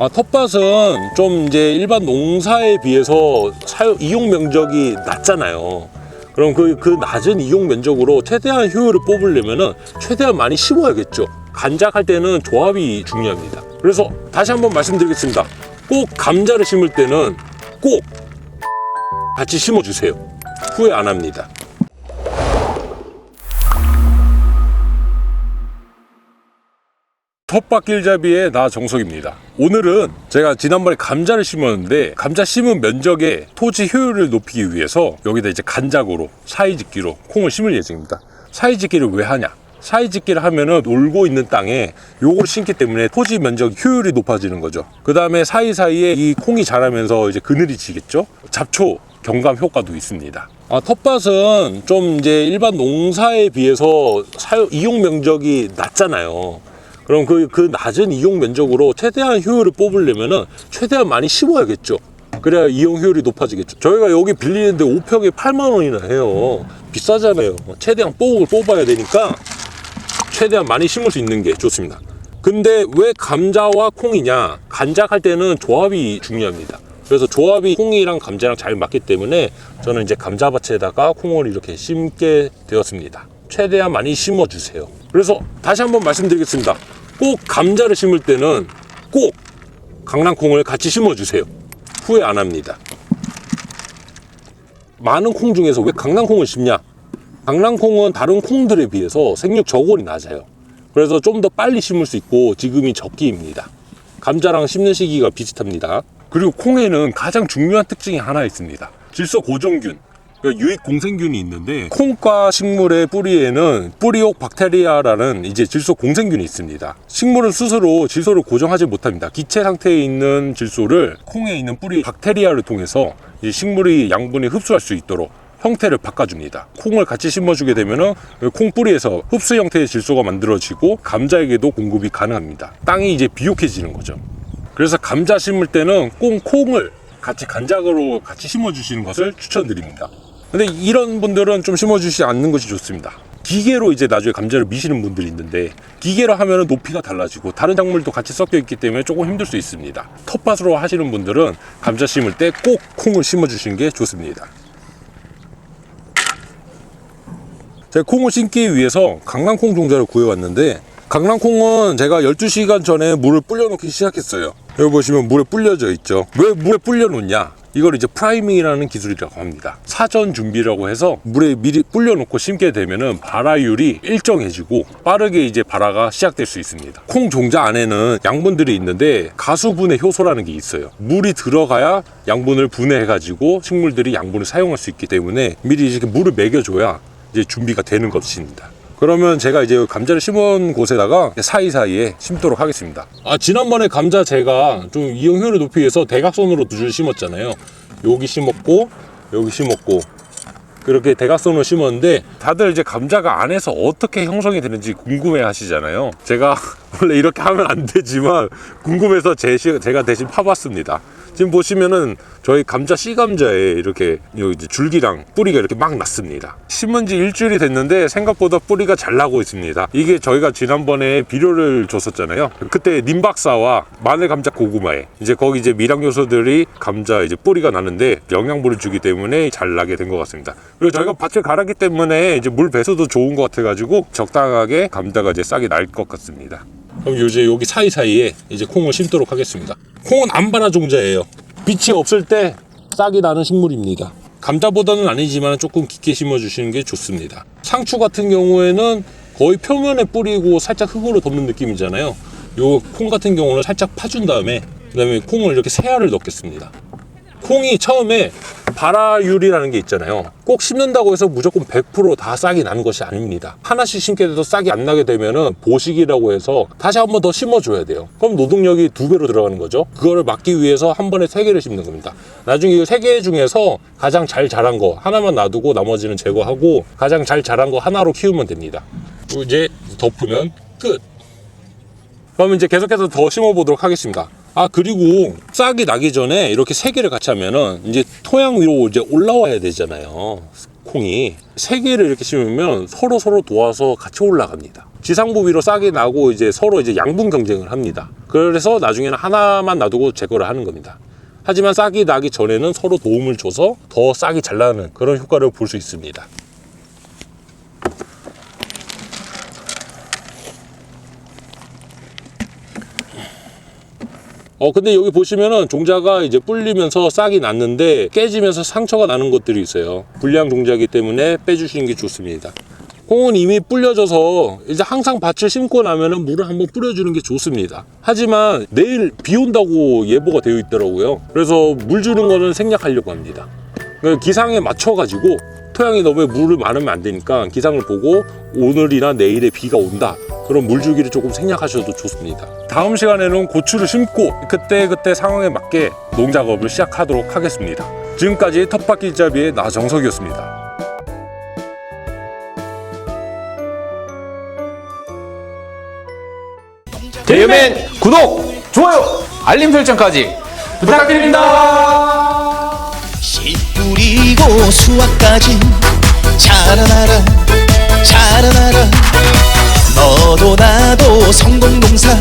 아, 텃밭은 좀 이제 일반 농사에 비해서 사용 이용 면적이 낮잖아요. 그럼 그, 그 낮은 이용 면적으로 최대한 효율을 뽑으려면은 최대한 많이 심어야겠죠. 간작할 때는 조합이 중요합니다. 그래서 다시 한번 말씀드리겠습니다. 꼭 감자를 심을 때는 꼭 같이 심어주세요. 후회 안 합니다. 텃밭 길잡이의 나 정석입니다. 오늘은 제가 지난번에 감자를 심었는데 감자 심은 면적의 토지 효율을 높이기 위해서 여기다 이제 간작으로 사이짓기로 콩을 심을 예정입니다. 사이짓기를 왜 하냐? 사이짓기를 하면은 놀고 있는 땅에 요걸 심기 때문에 토지 면적 효율이 높아지는 거죠. 그 다음에 사이사이에 이 콩이 자라면서 이제 그늘이 지겠죠. 잡초 경감 효과도 있습니다. 아, 텃밭은 좀 이제 일반 농사에 비해서 사용 이용 면적이 낮잖아요. 그럼 그, 그 낮은 이용 면적으로 최대한 효율을 뽑으려면은 최대한 많이 심어야겠죠. 그래야 이용 효율이 높아지겠죠. 저희가 여기 빌리는데 5평에 8만 원이나 해요. 비싸잖아요. 최대한 뽕을 뽑아야 되니까 최대한 많이 심을 수 있는 게 좋습니다. 근데 왜 감자와 콩이냐? 간작할 때는 조합이 중요합니다. 그래서 조합이 콩이랑 감자랑 잘 맞기 때문에 저는 이제 감자밭에다가 콩을 이렇게 심게 되었습니다. 최대한 많이 심어주세요. 그래서 다시 한번 말씀드리겠습니다. 꼭 감자를 심을 때는 꼭 강낭콩을 같이 심어주세요. 후회 안 합니다. 많은 콩 중에서 왜 강낭콩을 심냐? 강낭콩은 다른 콩들에 비해서 생육 저골이 낮아요. 그래서 좀 더 빨리 심을 수 있고 지금이 적기입니다. 감자랑 심는 시기가 비슷합니다. 그리고 콩에는 가장 중요한 특징이 하나 있습니다. 질소 고정균. 그러니까 유익 공생균이 있는데 콩과 식물의 뿌리에는 뿌리옥 박테리아라는 이제 질소 공생균이 있습니다. 식물은 스스로 질소를 고정하지 못합니다. 기체 상태에 있는 질소를 콩에 있는 뿌리 박테리아를 통해서 이 식물이 양분이 흡수할 수 있도록 형태를 바꿔줍니다. 콩을 같이 심어주게 되면은 콩 뿌리에서 흡수 형태의 질소가 만들어지고 감자에게도 공급이 가능합니다. 땅이 이제 비옥해지는 거죠. 그래서 감자 심을 때는 꼭 콩을 같이 간작으로 같이 심어주시는 것을 추천드립니다. 근데 이런 분들은 좀 심어주시지 않는 것이 좋습니다. 기계로 이제 나중에 감자를 미시는 분들이 있는데 기계로 하면 높이가 달라지고 다른 작물도 같이 섞여 있기 때문에 조금 힘들 수 있습니다. 텃밭으로 하시는 분들은 감자 심을 때 꼭 콩을 심어 주시는 게 좋습니다. 제가 콩을 심기 위해서 강낭콩 종자를 구해왔는데 강낭콩은 제가 12시간 전에 물을 불려놓기 시작했어요 여기 보시면 물에 불려져 있죠 왜 물에 불려놓냐 이걸 이제 프라이밍이라는 기술이라고 합니다. 사전 준비라고 해서 물에 미리 불려놓고 심게 되면은 발화율이 일정해지고 빠르게 이제 발화가 시작될 수 있습니다. 콩 종자 안에는 양분들이 있는데 가수분해 효소라는 게 있어요. 물이 들어가야 양분을 분해해 가지고 식물들이 양분을 사용할 수 있기 때문에 미리 이렇게 물을 먹여줘야 이제 준비가 되는 것입니다. 그러면 제가 이제 감자를 심은 곳에다가 사이사이에 심도록 하겠습니다. 아, 지난번에 감자 제가 좀 이용 효율을 높이기 위해서 대각선으로 두 줄 심었잖아요. 여기 심었고, 여기 심었고, 그렇게 대각선으로 심었는데 다들 이제 감자가 안에서 어떻게 형성이 되는지 궁금해 하시잖아요. 제가 원래 이렇게 하면 안 되지만 궁금해서 제, 시- 제가 대신 파봤습니다. 지금 보시면은 저희 감자 씨 감자에 이렇게 이제 줄기랑 뿌리가 이렇게 막 났습니다. 심은 지 일주일이 됐는데 생각보다 뿌리가 잘 나고 있습니다. 이게 저희가 지난번에 비료를 줬었잖아요. 그때 님 박사와 마늘 감자 고구마에 이제 거기 이제 미량 요소들이 감자 이제 뿌리가 나는데 영양분을 주기 때문에 잘 나게 된 것 같습니다. 그리고 저희가 밭을 갈았기 때문에 이제 물 배수도 좋은 것 같아가지고 적당하게 감자가 이제 싹이 날 것 같습니다. 그럼 이제 여기 사이사이에 이제 콩을 심도록 하겠습니다. 콩은 안바나 종자예요. 빛이 없을 때 싹이 나는 식물입니다. 감자보다는 아니지만 조금 깊게 심어주시는 게 좋습니다. 상추 같은 경우에는 거의 표면에 뿌리고 살짝 흙으로 덮는 느낌이잖아요. 요 콩 같은 경우는 살짝 파준 다음에 그 다음에 콩을 이렇게 세알을 넣겠습니다. 콩이 처음에 발화율이라는 게 있잖아요. 꼭 심는다고 해서 무조건 100%다 싹이 나는 것이 아닙니다. 하나씩 심게 돼도 싹이 안 나게 되면은 보식이라고 해서 다시 한 번 더 심어줘야 돼요. 그럼 노동력이 두 배로 들어가는 거죠. 그거를 막기 위해서 한 번에 세 개를 심는 겁니다. 나중에 이 세 개 중에서 가장 잘 자란 거 하나만 놔두고 나머지는 제거하고 가장 잘 자란 거 하나로 키우면 됩니다. 이제 덮으면 끝. 그럼 이제 계속해서 더 심어보도록 하겠습니다. 아 그리고 싹이 나기 전에 이렇게 세 개를 같이 하면은 이제 토양 위로 이제 올라와야 되잖아요. 콩이 세 개를 이렇게 심으면 서로 서로 도와서 같이 올라갑니다. 지상부 위로 싹이 나고 이제 서로 이제 양분 경쟁을 합니다. 그래서 나중에는 하나만 놔두고 제거를 하는 겁니다. 하지만 싹이 나기 전에는 서로 도움을 줘서 더 싹이 잘 나는 그런 효과를 볼 수 있습니다. 어 근데 여기 보시면은 종자가 이제 불리면서 싹이 났는데 깨지면서 상처가 나는 것들이 있어요. 불량 종자이기 때문에 빼주시는 게 좋습니다. 콩은 이미 불려져서 이제 항상 밭을 심고 나면은 물을 한번 뿌려주는 게 좋습니다. 하지만 내일 비 온다고 예보가 되어 있더라고요. 그래서 물 주는 거는 생략하려고 합니다. 그 기상에 맞춰 가지고 토양이 너무 물을 많으면 안 되니까 기상을 보고 오늘이나 내일에 비가 온다. 그럼 물 주기를 조금 생략하셔도 좋습니다 다음 시간에는 고추를 심고 그때 그때 상황에 맞게 농작업을 시작하도록 하겠습니다. 지금까지 텃밭길잡이의 나정석이었습니다. 데이맨 구독, 좋아요, 알림 설정까지 부탁드립니다. 씨 뿌리고 수확까지 자라나라 자라나라. 너도 나도 성공 농사